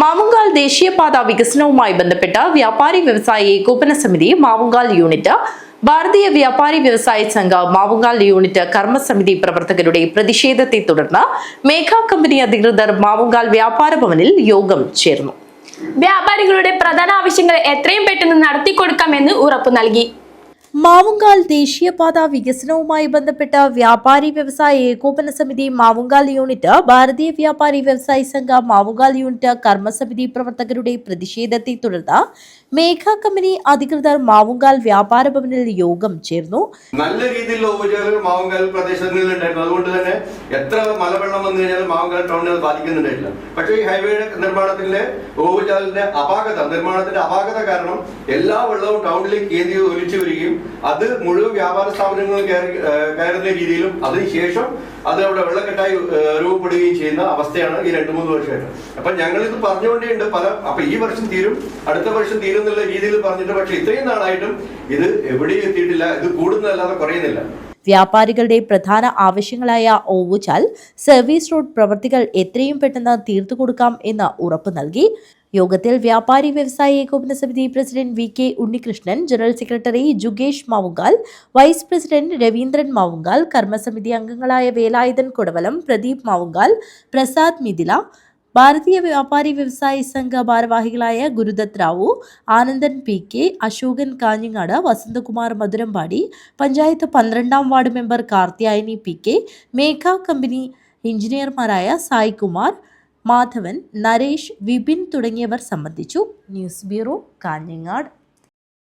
മാവുങ്കാൽ ദേശീയപാത വികസനവുമായി ബന്ധപ്പെട്ട വ്യാപാരി വ്യവസായി ഏകോപന സമിതി മാവുങ്കാൽ യൂണിറ്റ് ഭാരതീയ വ്യാപാരി വ്യവസായ സംഘ മാവുങ്കാൽ യൂണിറ്റ് കർമ്മസമിതി പ്രവർത്തകരുടെ പ്രതിഷേധത്തെ തുടർന്ന് മേഘ കമ്പനി അധികൃതർ മാവുങ്കാൽ വ്യാപാര ഭവനിൽ യോഗം ചേർന്നു. വ്യാപാരികളുടെ പ്രധാന ആവശ്യങ്ങൾ എത്രയും പെട്ടെന്ന് നടത്തിക്കൊടുക്കാമെന്ന് ഉറപ്പു നൽകി. മാവുങ്കാൽ ദേശീയപാത വികസനവുമായി ബന്ധപ്പെട്ട വ്യാപാരി വ്യവസായ ഏകോപന സമിതി മാവുങ്കാൽ യൂണിറ്റ് ഭാരതീയ വ്യാപാരി വ്യവസായി സംഘ മാവുങ്കാൽ യൂണിറ്റ് കർമ്മസമിതി പ്രവർത്തകരുടെ പ്രതിഷേധത്തെ തുടർന്ന് മേഘ കമ്പനി അധികൃതർ മാവുങ്കാൽ വ്യാപാര ഭവനിൽ യോഗം ചേർന്നു. നല്ല രീതിയിലുള്ള ഉപചാരങ്ങൾ മാവുങ്കാൽ പ്രദേശങ്ങളിൽ ഉണ്ടായിരുന്നു അതുകൊണ്ട് തന്നെ എത്ര മലവെള്ളം വന്നു കഴിഞ്ഞാൽ മാവുങ്കാൽ ടൗണിനെ അത് ബാധിക്കുന്നുണ്ടായിട്ടില്ല. പക്ഷേ ഈ ഹൈവേയുടെ നിർമ്മാണത്തിന്റെ ഓവുചാലിന്റെ അപാകത നിർമ്മാണത്തിന്റെ അപാകത കാരണം എല്ലാ വെള്ളവും ടൗണിലേക്ക് ഏന്തി ഒലിച്ചു വരികയും അത് മുഴുവൻ വ്യാപാര സ്ഥാപനങ്ങൾ കയറുന്ന രീതിയിലും അതിനുശേഷം അത് അവിടെ വെള്ളക്കെട്ടായി രൂപപ്പെടുകയും ചെയ്യുന്ന അവസ്ഥയാണ് ഈ രണ്ടു മൂന്ന് വർഷമായിട്ട്. അപ്പൊ ഞങ്ങൾ ഇത് പറഞ്ഞുകൊണ്ടേണ്ട് പല അപ്പൊ ഈ വർഷം തീരും അടുത്ത വർഷം തീരും എന്നുള്ള രീതിയിൽ പറഞ്ഞിട്ട് പക്ഷെ ഇത്രയും നാളായിട്ടും ഇത് എവിടെയും എത്തിയിട്ടില്ല ഇത് കൂടുന്നതല്ലാതെ കുറയുന്നില്ല. വ്യാപാരികളുടെ പ്രധാന ആവശ്യങ്ങളായ ഓവുചാൽ സർവീസ് റോഡ് പ്രവൃത്തികൾ എത്രയും പെട്ടെന്ന് തീർത്തു കൊടുക്കാം എന്ന് ഉറപ്പു നൽകി. യോഗത്തിൽ വ്യാപാരി വ്യവസായ ഏകോപന സമിതി president V K Unnikrishnan general secretary ജുഗേഷ് Mavungal vice president Raveendran Mavungal കർമ്മസമിതി അംഗങ്ങളായ വേലായുധൻ കൊടവലം പ്രദീപ് മാവുങ്കാൽ പ്രസാദ് മിഥില ഭാരതീയ വ്യാപാരി വ്യവസായ സംഘ ഭാരവാഹികളായ ഗുരുദത്ത് റാവു ആനന്ദൻ പി കെ അശോകൻ കാഞ്ഞങ്ങാട് വസന്തകുമാർ മധുരമ്പാടി പഞ്ചായത്ത് പന്ത്രണ്ടാം ward member Karthiyayani P K Megha company എഞ്ചിനീയർമാരായ Saikumar Madhavan Naresh Vipin തുടങ്ങിയവർ സംബന്ധിച്ചു. News bureau Kanhangad.